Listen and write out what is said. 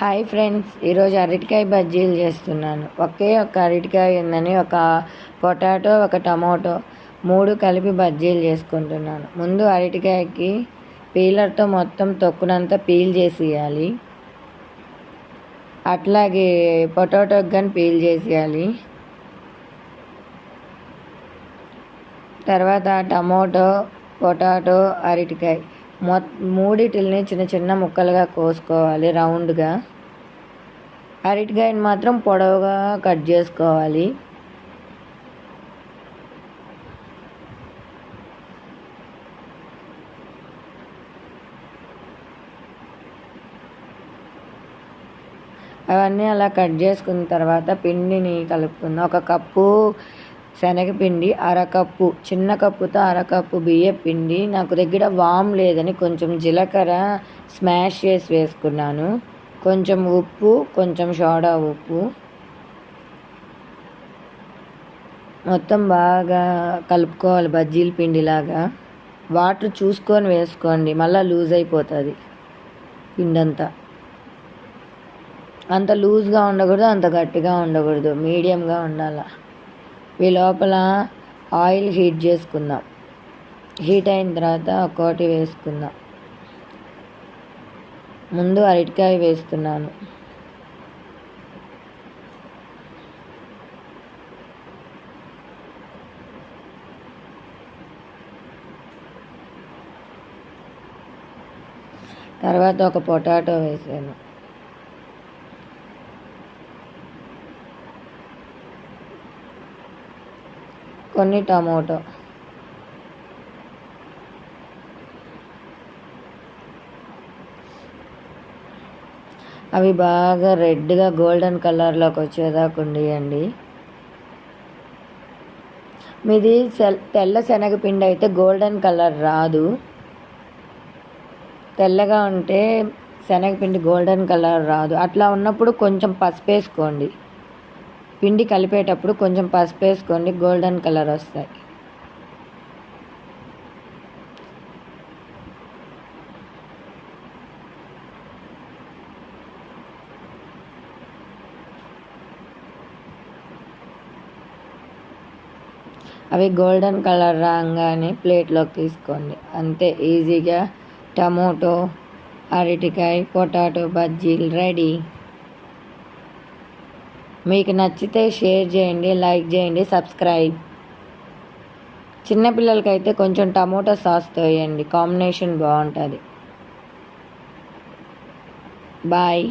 Hi friends ఈరోజు అరటికాయ బజ్జీలు చేస్తున్నాను. ఒకే ఒక అరటికాయ ఉందని ఒక పొటాటో ఒక టమాటో మూడు కలిపి బజ్జీలు చేసుకుంటున్నాను. ముందు అరటికాయకి పీలర్తో మొత్తం తొక్కునంతా పీల్ చేసేయాలి. అట్లాగే పొటాటోకి కానీ పీల్ చేసేయాలి. తర్వాత టమాటో పొటాటో అరటికాయ మొ మూడిటిల్ని చిన్న చిన్న ముక్కలుగా కోసుకోవాలి రౌండ్గా. అరటికాయని మాత్రం పొడవుగా కట్ చేసుకోవాలి. అవన్నీ అలా కట్ చేసుకున్న తర్వాత పిండిని కలుపుకుందాం. ఒక కప్పు శనగపిండి అరకప్పు చిన్న కప్పుతో అరకప్పు బియ్య పిండి. నాకు దగ్గర వామ్ లేదని కొంచెం జీలకర్ర స్మాష్ చేసి వేసుకున్నాను. కొంచెం ఉప్పు కొంచెం సోడా ఉప్పు. మొత్తం బాగా కలుపుకోవాలి బజ్జీల పిండిలాగా. వాటర్ చూసుకొని వేసుకోండి మళ్ళీ లూజ్ అయిపోతుంది పిండంతా. అంత లూజ్గా ఉండకూడదు అంత గట్టిగా ఉండకూడదు మీడియంగా ఉండాలి? ఈ లోపల ఆయిల్ హీట్ చేసుకుందాం. హీట్ అయిన తర్వాత ఒక్కోటి వేసుకుందాం. ముందు అరటికాయ వేస్తున్నాను. తర్వాత ఒక పొటాటో వేసాను. కొన్ని టమోటో. అవి బాగా రెడ్గా గోల్డెన్ కలర్లోకి వచ్చేదాకా ఉండేయండి. మీది తెల్ల శనగపిండి అయితే గోల్డెన్ కలర్ రాదు. తెల్లగా ఉంటే శనగపిండి గోల్డెన్ కలర్ రాదు. అట్లా ఉన్నప్పుడు కొంచెం పసుపు వేసుకోండి పిండి కలిపేటప్పుడు కొంచెం పసుపు వేసుకోండి గోల్డెన్ కలర్ వస్తాయి. అవి గోల్డెన్ కలర్ రాగానే ప్లేట్లోకి తీసుకోండి. అంతే ఈజీగా టమోటో అరటికాయ పొటాటో బజ్జీలు రెడీ. మీకు నచ్చితే షేర్ చేయండి లైక్ చేయండి సబ్స్క్రైబ్. చిన్నపిల్లలకైతే కొంచెం టమోటా సాస్ తోయండి కాంబినేషన్ బాగుంటుంది. బాయ్.